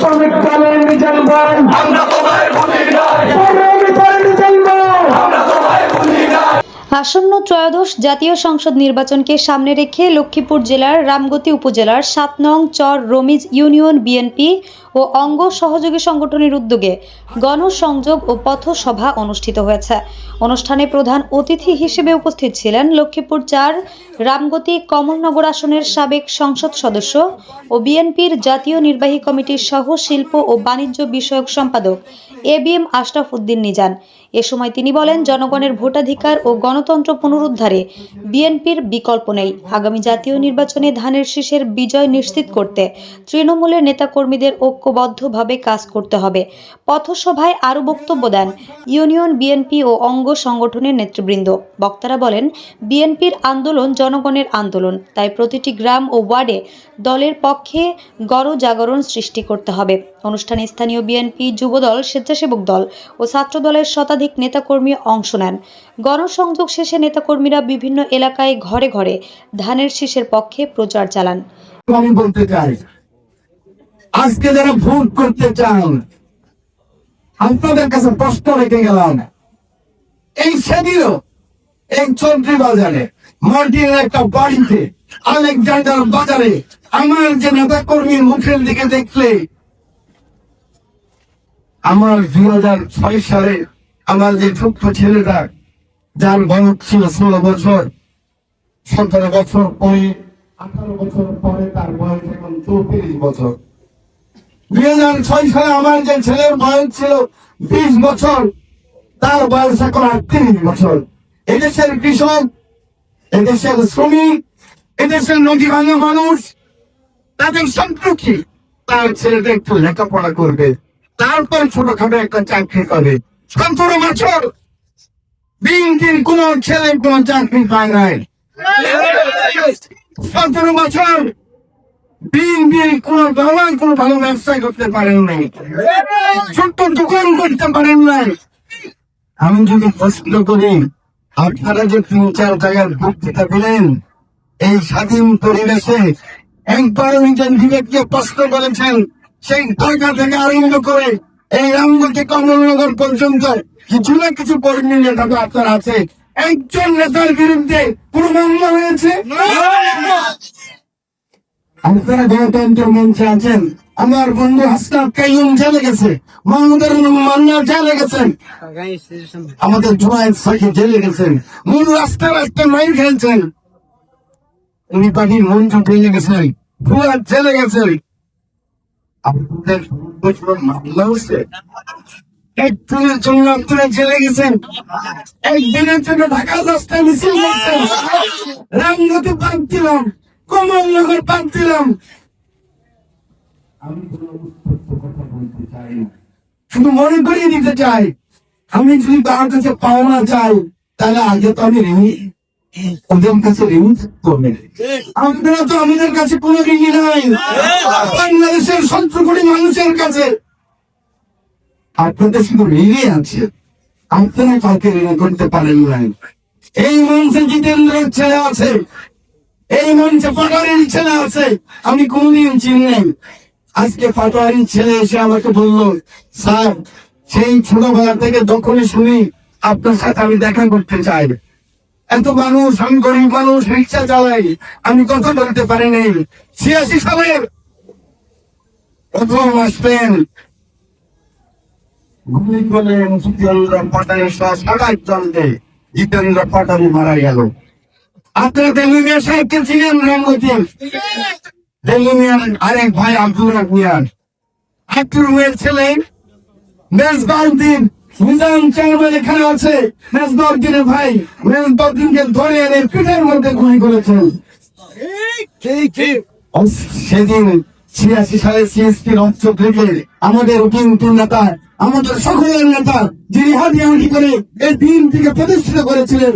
শ্রমিক দলের মিজান ভাই শ্রমিকের মিজান ভাই আসন্ন ত্রয়োদশ জাতীয় সংসদ নির্বাচনকে সামনে রেখে লক্ষ্মীপুর জেলার রামগতি উপজেলার সাত নং চর রমিজ ইউনিয়ন বিএনপি ও অঙ্গ সহযোগী সংগঠনের উদ্যোগে গণসংযোগ ও পথসভা অনুষ্ঠিত হয়েছে। অনুষ্ঠানে প্রধান অতিথি হিসেবে উপস্থিত ছিলেন লক্ষ্মীপুর চার, রামগতি কমলনগর আসনের সাবেক সংসদ সদস্য ও বিএনপির জাতীয় নির্বাহী কমিটির সহ শিল্প ও বাণিজ্য বিষয়ক সম্পাদক A B M Ashraf Uddin Nizan. এ সময় তিনি বলেন, জনগণের ভোটাধিকার ও গণতন্ত্র পুনরুদ্ধারে বিএনপির বিকল্প নেই। আগামী জাতীয় নির্বাচনে ধানের শীষের বিজয় নিশ্চিত করতে তৃণমূলের নেতাকর্মীদের ঐক্যবদ্ধভাবে কাজ করতে হবে। পথসভায় আরও বক্তব্য দেন ইউনিয়ন বিএনপি ও অঙ্গ সংগঠনের নেতৃবৃন্দ। বক্তারা বলেন, বিএনপির আন্দোলন জনগণের আন্দোলন, তাই প্রতিটি গ্রাম ও ওয়ার্ডে দলের পক্ষে গণ জাগরণ সৃষ্টি করতে হবে। অনুষ্ঠানে স্থানীয় বিএনপি যুবদল, স্বেচ্ছাসেবক দল ও ছাত্র দলের শতাধিক নেতাকর্মী অংশ নেন। গণসংযোগ শেষে নেতাকর্মীরা বিভিন্ন এলাকায় ঘরে ঘরে ধানের শীষের পক্ষে প্রচার চালান। আমি বলতে চাই, আজকে যারা ভোট করতে চান, আপনাদের কাছে প্রশ্ন রেখে গেলাম। এই সেদিনও এই চন্দ্রী বাজারে মন্টির একটা বাড়িতে, আলেকজান্ডার বাজারে আমার যে নেতা কর্মীর মুখের দিকে দেখলে, আমার দুই হাজার ছয় সালে আমার যে ছোট্ট ছেলেটা, যার বয়স ছিল ষোলো বছর, সতেরো বছর পরে, আঠারো বছর পরে তার বয়স এখন চৌত্রিশ বছর। দুই হাজার ছয় সালে আমার যে ছেলের বয়স ছিল বিশ বছর, তার বয়স এখন আটত্রিশ বছর। এদেশের কৃষক, এদেশের শ্রমিক, এদেশের নদী ভাঙা মানুষ, তাদের সম্পর্কে তার ছেলেটা একটু লেখাপড়া করবে। তারপর ছোটখাটো একটা চাকরি করে। সতেরো বছর বিএনপির কোন ছেলে কোন চাকরি পায় নাই। সতেরো বছর বিএনপির কোন বাবা কোন ভালো ব্যবসা করতে পারেন নাই। ছোট্ট দোকান করতে পারেন নাই। আমি যদি প্রশ্ন করি, আপনারা যে তিন চার জায়গার বক্তৃতা দিলেন, এই স্বাধীন পরিবেশে একবার নিজের বিবেককে প্রশ্ন করেছেন, সেই ঢাকা থেকে আরম্ভ করে এই রামগতি কমলনগর পর্যন্ত কিছু না কিছু কর্মী নেতা তো আপনার আছে। একজন নেতার বিরুদ্ধে কোনো মামলা হয়েছে? আপনারা গণতন্ত্র মঞ্চে আছেন আমার বন্ধু হাসনাত কাইম জেলে গেছে মাহমুদুর মান্না জেলে গেছেন। আমাদের জুমায়েত সাকি জেলে গেছেন। মূল রাস্তা রাস্তা মাইর খেলছেন। উনি পার্টির মঞ্চ জেলে গেছেন। ফুয়াদ জেলে গেছেন। আপনাদের মামলা হচ্ছে এক দিনের জন্য আপনারা জেলে গেছেন একদিনের জন্য ঢাকা মিছিল করছেন, রামগতি পাক দিলাম, কমলনগর পাক দিলাম। আমি শুধু মনে করিয়ে দিতে চাই, আমি যদি তার কাছে পাওনা চাই, তাহলে আগে তো আমি ওদের কাছে ঋণ করবে আপনারা তো আমাদের কাছে কোনো নাই। বাংলাদেশের সত্তর কোটি মানুষের কাছে। আপনাদের শুধু ঋণই আছে। আপনারা কাউকে ঋণ করতে পারেন নাই এই মঞ্চে জিতেন্দ্রের ছেলে আছে। এই মঞ্চে পাটোয়ারির ছেলে আছে। আমি কোনদিন চিনি আজকে পাটোয়ারির ছেলে এসে আমাকে বলল স্যার সেই ছোটবেলা থেকে দখলে শুনি আপনার সাথে আমি দেখা করতে চাই। এত মানুষ, আমি গরিব মানুষ, রিক্সা চালাই, আমি কথা বলতে পারি নাই। ছিয়াশি সালের প্রথম আসবেন। গুলি করে জিতেন্দ্র পাটারি সহ জিতেন্দ্র পাটারি মারা গেল। আপনারা দেলুমিয়া সাহেবকে ছিলেন রঙ্গতি দেলুমিয়ার আরেক ভাই আব্দুল মিয়ার। আব্দুল মেয়ের ছেলে, মেজবাউদ্দিন। নিজাম চেয়ারম্যান এখানে আছে। মেজবাউদ্দিনের ভাই মেজবাউদ্দিনকে ধরে এনে পিঠের মধ্যে গুলি করেছেন সেদিন ছিয়াশি সালে সিএসপির অংশ থেকে আমাদের কিন্তু নেতা, আমাদের সকলের নেতা, যিনি হাতিয়ানি করে এই দিন থেকে প্রতিষ্ঠিত করেছিলেন।